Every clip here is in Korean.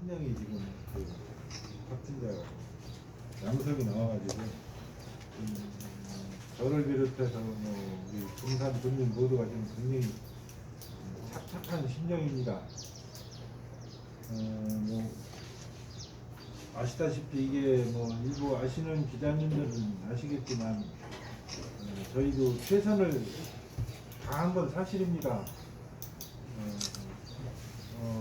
한 명이 지금 그 확진자가 양성이 나와가지고 음, 저를 비롯해서 뭐 우리 등산 군민 모두가 지금 굉장히 음, 착착한 심정입니다. 어, 뭐 아시다시피 이게 뭐 일부 아시는 기자님들은 아시겠지만 어, 저희도 최선을 다한 건 사실입니다.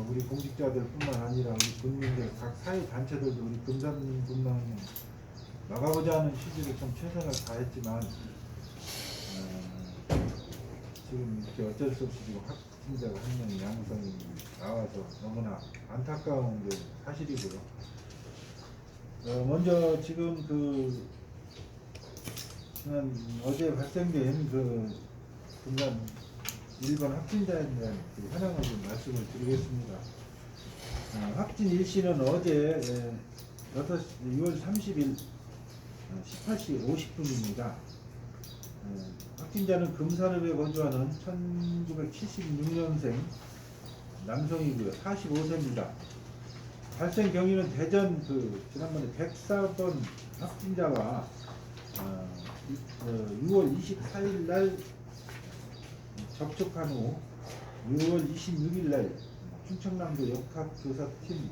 우리 공직자들뿐만 아니라 우리 국민들 각 사회 단체들도 우리 금산군만 나가고자 하는 취지로 좀 최선을 다했지만 어, 지금 이렇게 어쩔 수 없이 지금 확진자가 한 명이 양성이 나와서 너무나 안타까운 게 사실이고요. 어, 먼저 지금 그 어제 발생된 그 분간 일반 확진자에 대한 그좀 말씀을 드리겠습니다. 어, 확진 일시는 어제 예, 6시, 6월 30일 어, 18시 50분입니다. 어, 확진자는 금산읍에 거주하는 1976년생 남성이고요. 45세입니다. 발생 경위는 대전 그 지난번에 104번 확진자와 어, 이- 어, 6월 24일 날 접촉한 후 6월 26일 날 충청남도 역학조사팀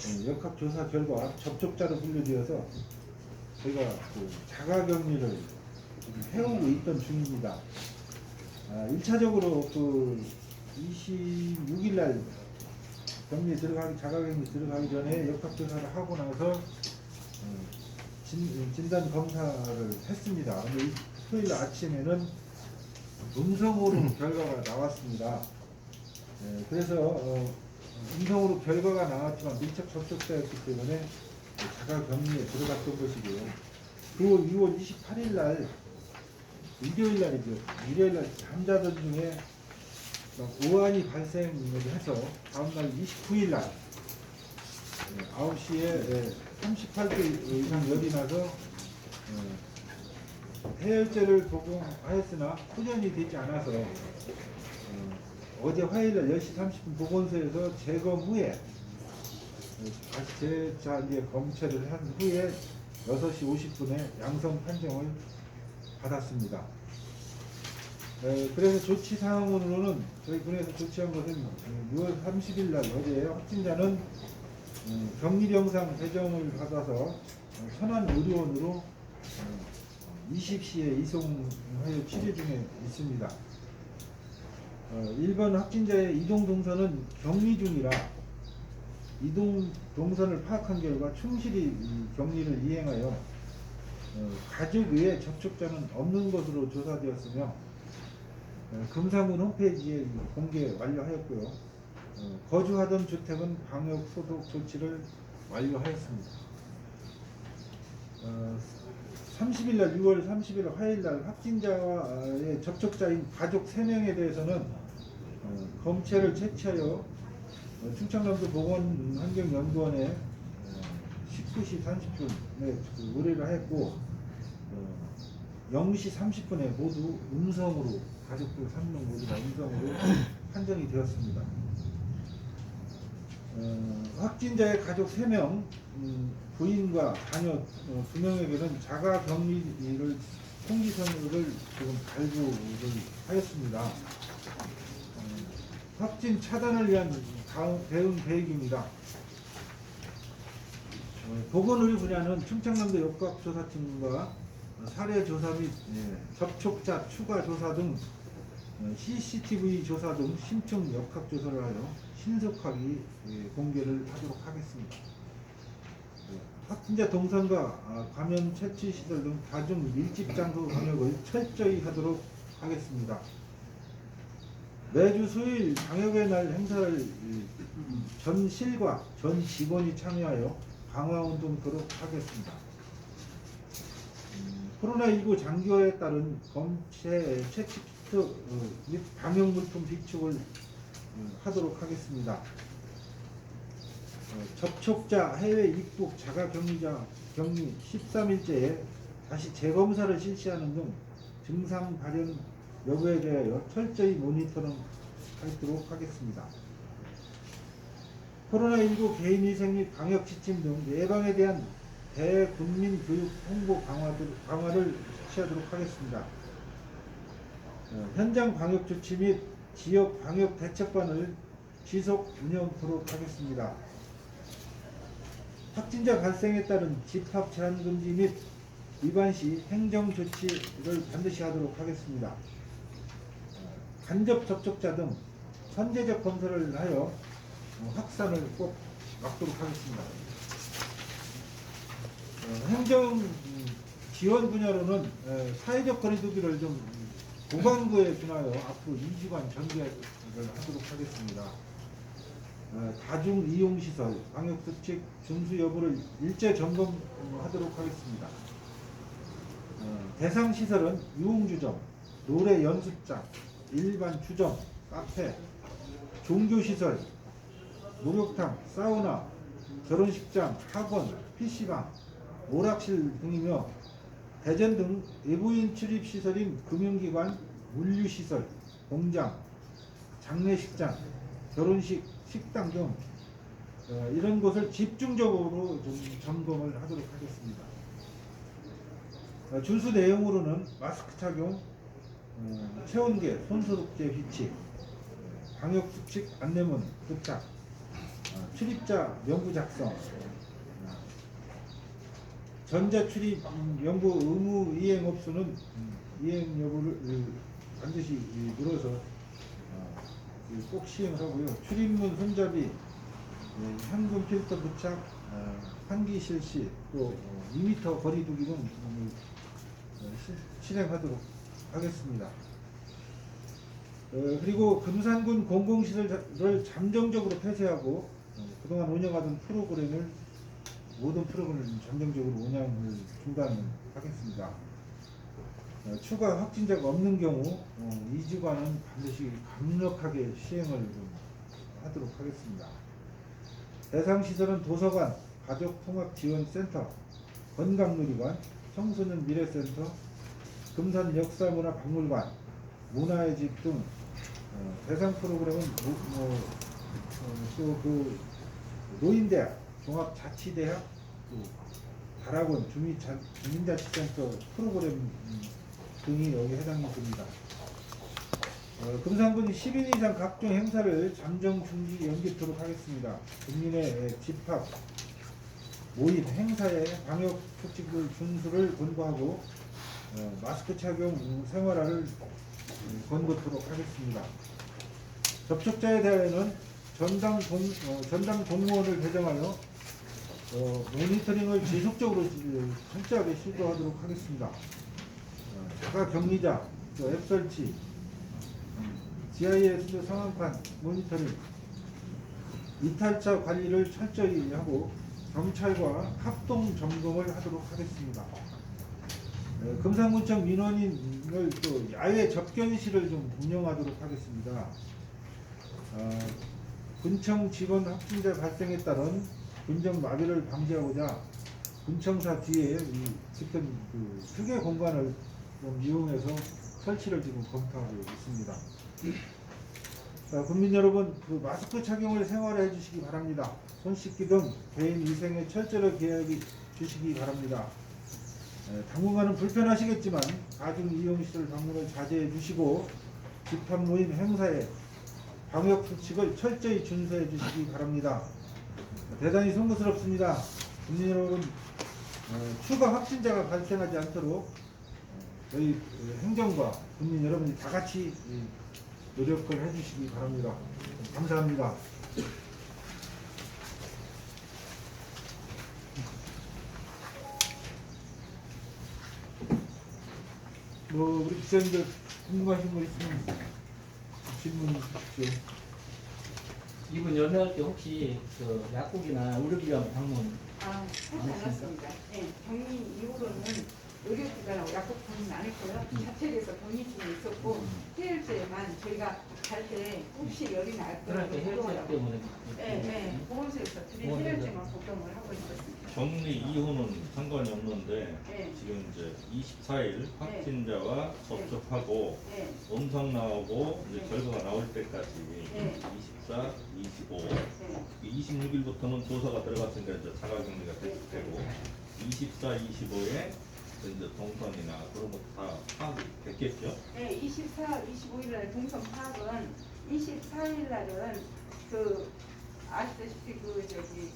어, 역학조사 결과 접촉자로 분류되어서 저희가 그 자가격리를 해오고 있던 중입니다. 아, 1차적으로 그 26일 날 격리 들어가기 자가격리 들어가기 전에 역학조사를 하고 나서 어, 진, 진단 검사를 했습니다. 토요일 아침에는 음성으로 결과가 나왔습니다. 예, 그래서 어, 음성으로 결과가 나왔지만 밀접 접촉자였기 때문에 자가격리에 들어갔던 것이고요. 그 6월 28일 날 일요일 날이죠. 일요일 날 잠자던 중에 막 오한이 발생을 해서 다음날 29일 날 9시에 38도 이상 열이 나서 어, 해열제를 복용하였으나 훈련이 되지 않아서 어, 제 화요일날 10시 30분 보건소에서 재검 후에 어, 다시 재자 이제 검체를 한 후에 6시 50분에 양성 판정을 받았습니다. 에, 그래서 조치 사항으로는 저희 군에서 조치한 것은 6월 30일 날 어제 확진자는 음, 격리 영상 배정을 받아서 어, 선한 의료원으로 어, 20시에 이송하여 치료 중에 있습니다. 어, 1번 확진자의 이동 동선은 격리 중이라 이동 동선을 파악한 결과 충실히 이 격리를 이행하여 어, 가족 외에 접촉자는 없는 것으로 조사되었으며 어, 금산군 홈페이지에 공개 완료하였고요. 어, 거주하던 주택은 방역 소독 조치를 완료하였습니다. 어, 30일 날 6월 30일 화요일 날 확진자와의 접촉자인 가족 3명에 대해서는 어, 검체를 채취하여 어, 충청남도 보건환경연구원에 어, 19시 30분에 그 의뢰를 했고 어, 0시 30분에 모두 음성으로 가족들 3명 모두가 음성으로 판정이 되었습니다. 어, 확진자의 가족 3명, 음, 부인과 자녀 어, 2명에게는 자가 격리를 통지서를 지금 발부를 하였습니다. 어, 확진 차단을 위한 다음 대응 계획입니다. 어, 보건의료 분야는 충청남도 역학조사팀과 사례 조사 및 예, 접촉자 추가 조사 등 어, CCTV 조사 등 심층 역학 조사를 하여 신속하게 예, 공개를 하도록 하겠습니다. 예, 확진자 동선과 아, 감염 채취 시설 등 다중 밀집 장소 방역을 철저히 하도록 하겠습니다. 매주 수요일 방역의 날 행사를 이, 전 실과 전 직원이 참여하여 강화 운동토록 하겠습니다. 음, 코로나19 장기화에 따른 검체 채취 키트 어, 및 방역 물품 비축을 어, 하도록 하겠습니다. 어, 접촉자 해외 입국 자가 격리자 격리 13일째에 다시 재검사를 실시하는 등 증상 발현 여부에 대하여 철저히 모니터링 하도록 하겠습니다. 코로나19 개인위생 및 방역 지침 등 예방에 대한 대국민 교육 홍보 강화를 실시하도록 하겠습니다. 어, 현장 방역 조치 및 지역 방역 대책반을 지속 운영토록 하겠습니다. 확진자 발생에 따른 집합 제한 금지 및 위반 시 행정 조치를 반드시 하도록 하겠습니다. 어, 간접 접촉자 등 선제적 검사를 하여 어, 확산을 꼭 막도록 하겠습니다. 어, 행정 음, 지원 분야로는 에, 사회적 거리두기를 좀 음, 보강구에 준하여 앞으로 2주간 전개를 하도록 하겠습니다. 어, 다중 이용 시설 방역 수칙 준수 여부를 일제 점검하도록 하겠습니다. 어, 대상 시설은 유흥주점, 노래 연습장, 일반 주점, 카페, 종교 시설, 목욕탕, 사우나, 결혼식장, 학원, PC방, 오락실 등이며 대전 등 외부인 출입 시설인 금융기관, 물류시설, 공장, 장례식장, 결혼식, 식당 등 어, 이런 곳을 집중적으로 좀 점검을 하도록 하겠습니다. 어, 준수 내용으로는 마스크 착용, 어, 체온계, 손소독제 비치, 방역 수칙 안내문 부착, 어, 출입자 명부 작성, 어, 전자 출입 음, 연구 의무 이행 업소는 음, 이행 여부를 음, 반드시 이, 물어서 어, 이 꼭 시행하고요. 출입문 손잡이, 예, 현금 필터 부착, 어, 환기 실시, 또 어, 2m 거리 두기 등 음, 어, 시- 실행하도록 하겠습니다. 어, 그리고 금산군 공공시설을 잠정적으로 폐쇄하고 어, 그동안 운영하던 프로그램을 모든 프로그램을 잠정적으로 운영을 중단하겠습니다. 어, 추가 확진자가 없는 경우 어, 2주간은 반드시 강력하게 시행을 좀 하도록 하겠습니다. 대상 시설은 도서관, 가족통합지원센터, 건강누리관, 청소년 미래센터, 금산 역사문화박물관, 문화의 집등 어, 대상 프로그램은 뭐, 또그 노인대학, 종합자치대학, 또 다락원 주민자, 주민자치센터 프로그램 음, 등이 여기 해당이 됩니다. 어, 금산군이 10인 이상 각종 행사를 잠정 중지 연기토록 하겠습니다. 국민의 집합, 모임, 행사의 방역 수칙을 준수를 권고하고 어, 마스크 착용 생활화를 음, 권고토록 하겠습니다. 접촉자에 대하여는 전담, 공, 어, 전담 공무원을 배정하여 어, 모니터링을 지속적으로 지- 철저하게 시도하도록 하겠습니다. 어, 자가 격리자, 또앱 설치, GIS 상황판 모니터링, 이탈차 관리를 철저히 하고 경찰과 합동 점검을 하도록 하겠습니다. 어, 금산군청 민원인을 또 야외 접견실을 좀 운영하도록 하겠습니다. 어, 군청 직원 확진자 발생에 따른 군정 마비를 방지하고자 군청사 뒤에 이 지금 그 휴게 공간을 좀 이용해서 설치를 지금 검토하고 있습니다. 자, 국민 여러분, 그 마스크 착용을 생활해 주시기 바랍니다. 손 씻기 등 개인 위생에 철저히 기하해 주시기 바랍니다. 에, 당분간은 불편하시겠지만 가중 이용시설 방문을 자제해 주시고 집합 모임 행사에 방역 수칙을 철저히 준수해 주시기 바랍니다. 대단히 송구스럽습니다. 국민 여러분, 어, 추가 확진자가 발생하지 않도록 어, 저희 어, 행정과 국민 여러분이 다 같이 이, 노력을 해주시기 바랍니다. 감사합니다. 뭐 우리 기자님들 궁금하신 거 있으면 질문 주십시오. 이분 연애할 때 혹시 그 약국이나 의료기관 방문 아, 하지 않았습니다. 네, 격리 이후로는 의료기관하고 약국 방문 안 했고요. 음. 자체에서 격리증이 있었고 해열제만 저희가 갈 때 혹시 열이 날 거라고 혈액 때문에 네, 네. 보건소에서 드린 보건소에서. 해열제만 복용을 하고 있었습니다. 격리 이후는 상관이 없는데 네, 지금 이제 24일 확진자와 접촉하고 네, 음성 나오고 이제 네. 결과가 나올 때까지 네. 24, 25, 네. 이 26일부터는 조사가 들어갔으니까 이제 자가격리가 되- 되고 24, 25에 이제 동선이나 그런 것다 파악이 됐겠죠? 네, 24, 25일 날 동선 파악은 24일 날은 그 아시다시피 그 저기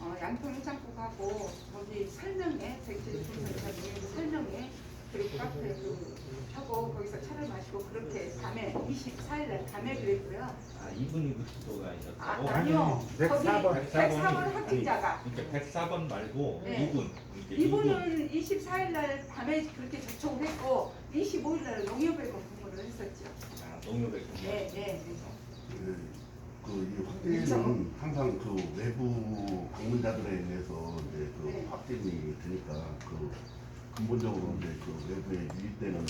어, 양평 해장국하고 거기 설명회 백제 동선 설명회 그리고 카페 그 하고 거기서 차를 마시고 그렇게 밤에 24일 날 밤에 그랬고요. 아 이분이 그 주소가 아, 아니셨다고? 아니요. 아니, 거기 104번. 104번 확진자가 그러니까 104번 말고 네. 이분 이분은 24일 날 밤에 그렇게 접촉을 했고 25일 날 농협에만 근무를 했었죠. 아, 농협에 네, 네. 그이 확진은 항상 그 외부 방문자들에 의해서 이제 그 네. 확진이 되니까 그 근본적으로 이제 그 외부에 유입되는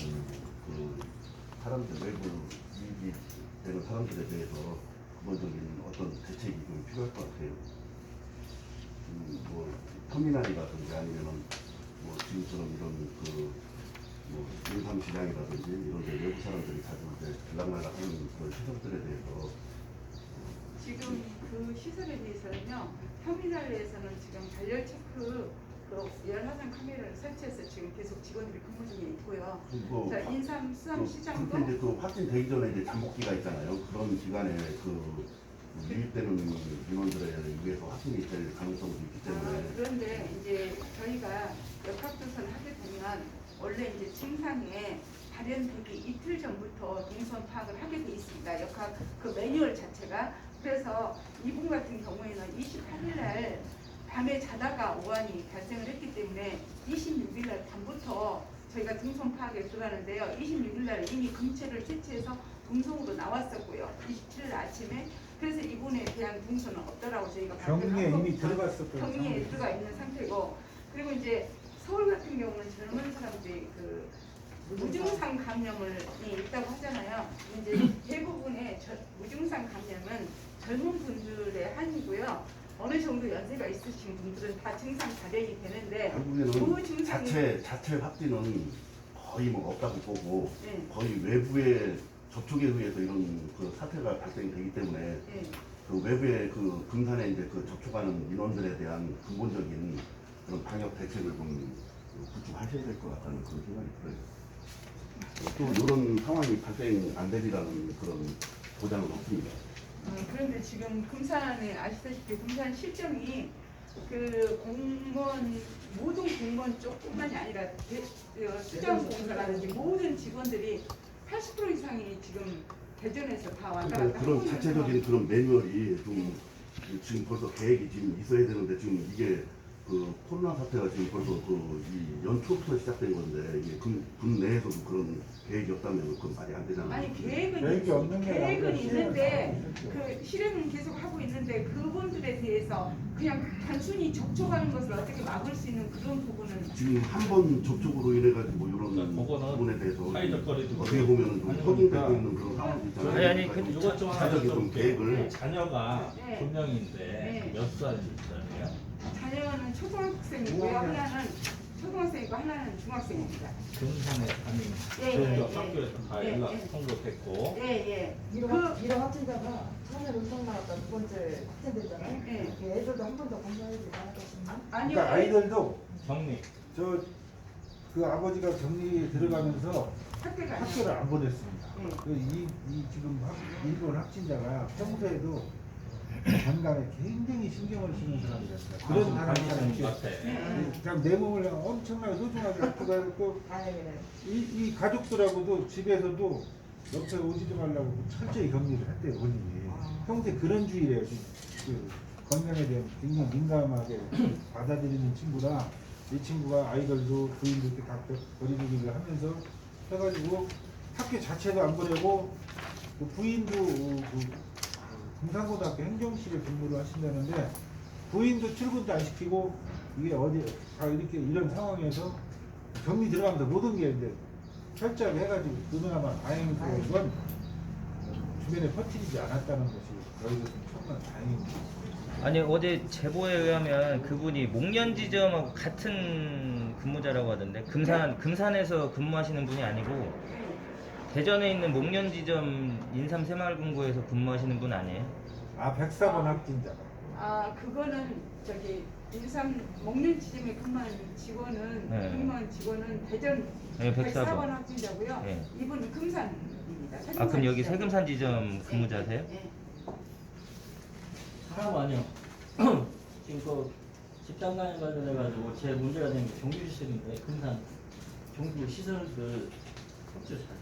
그 사람들 외부 유입이 되는 사람들에 대해서 근본적인 어떤 대책이 좀 필요할 것 같아요. 음, 뭐 터미널이라든지 아니면은 뭐 지금처럼 이런 그뭐 인삼 시장이라든지 이런 데 외부 사람들이 자주 이제 들락날락 하는 그런 시설들에 대해서 지금 그 시설에 대해서는요, 터미널 에서는 지금 발열 체크 그 열화상 카메라를 설치해서 지금 계속 직원들이 근무 중에 있고요. 그리고 자, 인삼 수암 그, 시장도 그렇게 이제 또 확진되기 전에 이제 잠복기가 있잖아요. 그런 기간에 그 유입되는 인원들에 의해서 확진이 될 가능성도 있기 아, 때문에 그런데 이제 저희가 역학조사를 하게 되면 원래 이제 증상에 발현되기 이틀 전부터 동선 파악을 하게 돼 있습니다. 역학 그 매뉴얼 자체가 그래서 이분 같은 경우에는 28일 날 밤에 자다가 오한이 발생을 했기 때문에 26일 날 밤부터 저희가 동선 파악에 들어가는데요. 26일 날 이미 금체를 채취해서 동선으로 나왔었고요. 27일 아침에 그래서 이분에 대한 동선은 없더라고 저희가 한 이미 격리에 상황이죠. 들어가 있는 상태고 그리고 이제 서울 같은 경우는 젊은 사람들이 그 무증상 감염을 이 있다고 하잖아요. 이제 대부분의 저- 무증상 감염은 젊은 분들의 한이고요. 어느 정도 연세가 있으신 분들은 다 증상 발현이 되는데 그 증상이 자체 자체 확진은 거의 뭐 없다고 보고 네, 거의 외부의 접촉에 의해서 이런 그 사태가 발생이 되기 때문에 네. 그 외부의 그 금산에 이제 그 접촉하는 인원들에 대한 근본적인 그런 방역 대책을 좀 구축하셔야 될 것 같다는 그런 생각이 들어요. 또 이런 상황이 발생 안 되리라는 그런 보장은 없습니다. 어, 그런데 지금 금산에 아시다시피 금산 실정이 그 공무원 모든 공무원 쪽뿐만이 아니라 대- 어, 수정 공사라든지 모든 직원들이 80% 이상이 지금 대전에서 다 왔다 그러니까 갔다 그런 하고 자체적인 그런 매뉴얼이 좀 지금 벌써 계획이 지금 있어야 되는데 지금 이게 그 코로나 사태가 지금 벌써 그이 연초부터 시작된 건데 이게 군, 군 내에서도 그런 계획이 없다면 그건 말이 안 되잖아요. 아니 계획은 계획이 없는 게 계획은 아니라 있는데 그 실행은 계속 하고 있는데 그분들에 대해서 그냥 단순히 접촉하는 것을 어떻게 막을 수 있는 그런 부분은 지금 한 번 접촉으로 인해 가지고 뭐 이런 그러니까 그거는 부분에 대해서 사회적 거리두기. 어떻게 보면은 좀 아니, 허둥대고 그러니까 있는 그런 상황이 있잖아요. 아니, 아니, 그러니까 이것 좀 하나 자체적인 좀 좀 계획을 자녀가 네. 두 명인데 네. 몇 살이에 요? 자녀는 초등학생이고요 우와. 하나는 초등학생이고 하나는 중학생입니다. 금산에 담임 예, 네. 예, 학교에서 다 예, 연락 예. 통보됐고 예, 예. 이런, 그- 이런 확진자가 처음에 음성 나왔다 두 번째 확진됐잖아요. 예. 그 애들도 한 번더 검사해야지 나았겠습니다. 아니요. 그러니까 아이들도 격리 저 그 아버지가 격리에 들어가면서 학교를 안 학교를 안 보냈습니다. 네. 그 이, 이 지금 확, 일본 확진자가 평소에도 건강에 굉장히 신경을 쓰는 사람이었어요. 그런 관심하는 사람이 것 같아. 네. 그냥 내 몸을 엄청나게 소중하게 아프고 해갖고 다행이네. 이, 이 가족들하고도 집에서도 옆에 오지도 말라고 철저히 격리를 했대요 본인이. 아. 평소에 그런 주의래요. 그 건강에 대한 굉장히 민감하게 받아들이는 친구라 이 친구가 아이들도 부인도 이렇게 각자 거리두기를 하면서 해가지고 학교 자체도 안 보내고 그 부인도 그 금산고등학교 행정실에 근무를 하신다는데 부인도 출근도 안 시키고 이게 어디 다 이렇게 이런 상황에서 격리 들어가면서 모든 게 이제 철저하게 해가지고 그나마 다행인 건 주변에 퍼뜨리지 않았다는 것이 저희도 좀 정말 다행입니다. 아니 어제 제보에 의하면 그분이 목련 지점하고 같은 근무자라고 하던데 금산 금산에서 근무하시는 분이 아니고 대전에 있는 목련지점 인삼 새마을금고에서 근무하시는 분 아니에요? 아 백사번 확진자가 아 그거는 저기 인삼 목련 지점에 근무하는 직원은 네. 근무한 직원은 대전 네, 104번 104번. 학생자고요. 네. 이분은 금산입니다. 아 그럼 여기. 세금산 지점 근무자세요? 네. 잠깐만요. 지금 그 집단 간에 관련해가지고 제 문제가 된게 종교 시설인데 금산 종교 시설들 협조 잘하잖아요.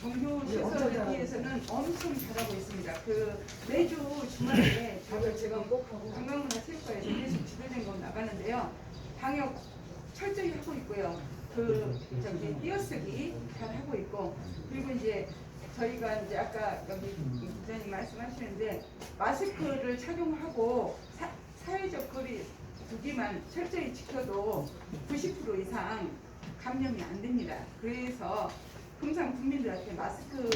종교 네, 엄청 시설에 잘하고 비해서는 엄청 잘하고 있습니다. 그 매주 주말에 저희가 지금. 관광문화체육관에서 계속 지도된 거 나가는데요. 방역 철저히 하고 있고요. 그 저기 띄어쓰기 잘 하고 있고 그리고 이제 저희가 이제 아까 여기 부장님 말씀하시는데 마스크를 착용하고 사, 사회적 거리 두기만 철저히 지켜도 90% 이상 감염이 안 됩니다. 그래서 금상 국민들한테 마스크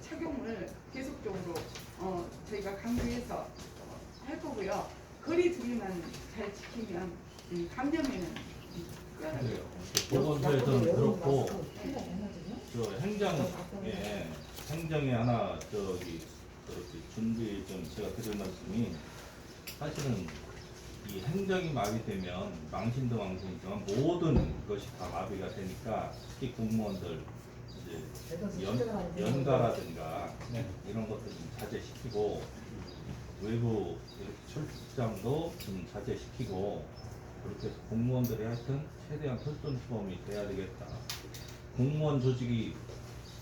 착용을 계속적으로 어, 저희가 강조해서 어, 할 거고요. 거리 두기만 잘 지키면 음, 감염에는 음, 그래요. 끄어요. 보건소에서는 그렇고 필요 없나요? 저 행정에 행정에 하나 저기 그렇게 준비 좀 제가 드릴 말씀이 사실은 이 행정이 마비되면 망신도 망신이지만 모든 것이 다 마비가 되니까 특히 공무원들 이제 연, 연가라든가 네. 이런 것들 좀 자제시키고 외부 이렇게 출장도 좀 자제시키고 그렇게 해서 공무원들이 하여튼 최대한 솔선수범이 돼야 되겠다. 공무원 조직이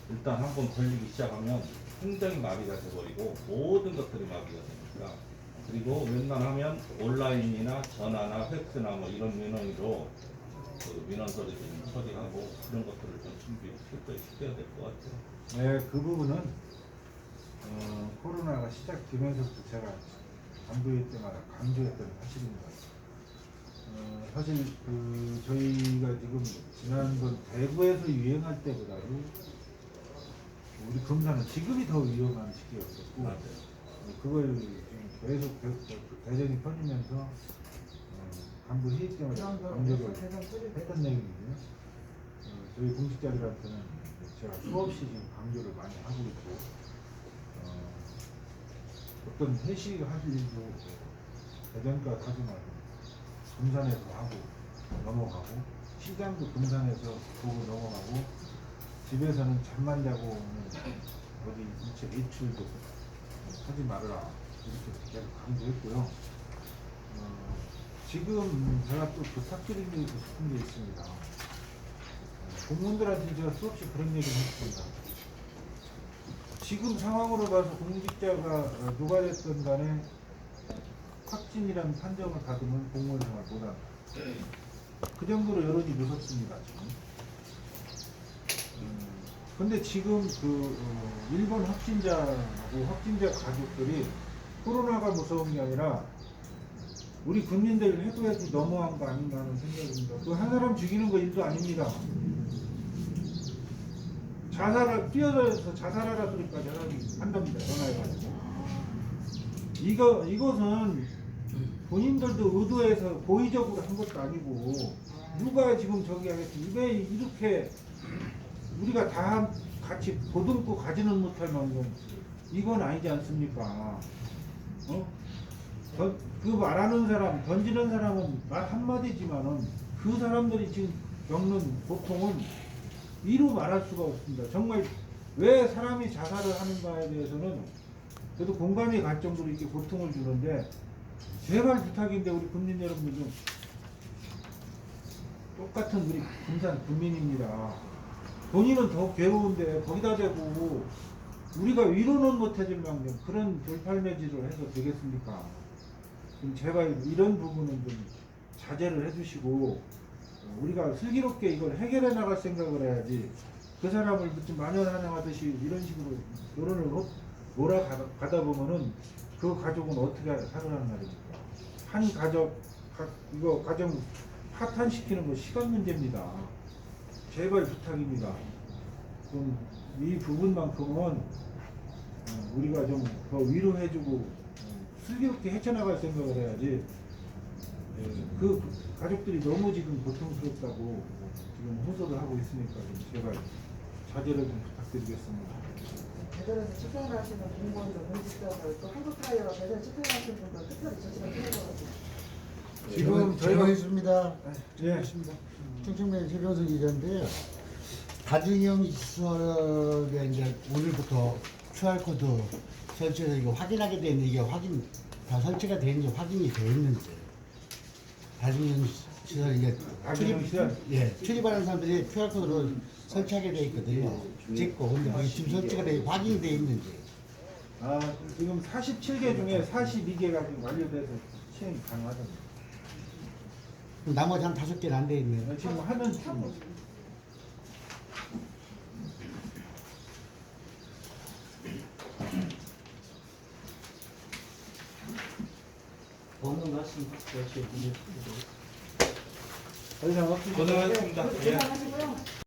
일단 한 번 걸리기 시작하면 행정이 마비가 돼버리고 모든 것들이 마비가 되니까 그리고 웬만하면 온라인이나 전화나 팩스나 뭐 이런 민원으로 그 민원서를 좀 처리하고 그런 것들을 철저히 시켜야 될 것 같아요. 네, 그 부분은 어, 코로나가 시작되면서부터 제가 정부회 때마다 강조했던 사실입니다. 어, 사실 그 저희가 지금 지난번 대구에서 유행할 때보다도 우리 금산은 지금이 더 위험한 시기였었고 맞아요. 어, 그걸 지금 계속 대- 대전이 퍼지면서 어, 간부 회의 때마다 강조를 했던 내용이고요. 어, 저희 공직자들한테는 제가 수없이 지금 강조를 많이 하고 있고 어, 어떤 회식 하실 일도 대전과 가지만 금산에서 하고 넘어가고 시장도 금산에서 보고 넘어가고 집에서는 잠만 자고 어디 일체 외출도 하지 말아라 이렇게 계속 강조했고요. 어, 지금 제가 또 부탁드리고 싶은 게 있습니다. 어, 공무원들한테 제가 수없이 그런 얘기를 했습니다. 지금 상황으로 봐서 공직자가 어, 누가 됐든 간에 확진이라는 판정을 받으면 공무원 생활 못한다. 그 정도로 여론이 무섭습니다, 지금. 음, 근데 지금 그 어, 일본 확진자하고 확진자 가족들이 코로나가 무서운 게 아니라 우리 국민들 해도 해도 너무한 거 아닌가 하는 생각입니다. 그 한 사람 죽이는 거 일도 아닙니다. 자살을 뛰어들어서 자살하라 소리까지 하는- 한답니다. 전화해가지고. 이거 이것은 본인들도 의도해서 고의적으로 한 것도 아니고 누가 지금 저기 하겠지 이게 이렇게 우리가 다 같이 보듬고 가지는 못할 만큼 이건 아니지 않습니까? 어? 던- 그 말하는 사람, 던지는 사람은 말 한마디지만은 그 사람들이 지금 겪는 고통은 이루 말할 수가 없습니다. 정말 왜 사람이 자살을 하는가에 대해서는 저도 공감이 갈 정도로 이렇게 고통을 주는데 제발 부탁인데 우리 국민 여러분들 좀 똑같은 우리 금산 국민입니다. 본인은 더 괴로운데 거기다 대고 우리가 위로는 못 해줄 망정 그런 돌팔매질을 해서 되겠습니까? 좀 제발 이런 부분은 좀 자제를 해주시고 어, 우리가 슬기롭게 이걸 해결해 나갈 생각을 해야지 그 사람을 무슨 마녀사냥하듯이 이런 식으로 여론을 호- 몰아가다 보면은 그 가족은 어떻게 살아나는 말입니까? 한 가족 가, 이거 가정 파탄시키는 거 시간 문제입니다. 제발 부탁입니다. 좀 이 부분만큼은 어, 우리가 좀 더 위로해주고 어, 슬기롭게 헤쳐나갈 생각을 해야지 예, 그 가족들이 너무 지금 고통스럽다고 지금 호소를 하고 있으니까 좀 제발 자제를 좀 부탁드리겠습니다. 대전에서 출퇴근하시는 공무원들, 공직자들, 또 한국 타이어 대전 출퇴근하시는 분들 특별히 조치를 해야 지금 저희가 제보했습니다. 예. 충청면 최병선 기자인데요. 다중형 시설에 이제 오늘부터 QR코드 설치해서 이거 확인하게 되는 이게 확인 다 설치가 되는지 확인이 돼 있는지 다중형 시설 다중형 시설? 예 출입하는 사람들이 QR코드로 설치하게 돼 있거든요. 찍고 근데 지금 설치가 돼 확인이 돼 있는지 아, 지금 47개 중에 42개가 지금 완료돼서 시행이 가능하답니다. 나머지 한 다섯 개는 안 돼 있네요. 지금 하는 중 없는 말씀 역시 더 이상 없습니다. 고생하셨습니다. 예. 고생하시고요.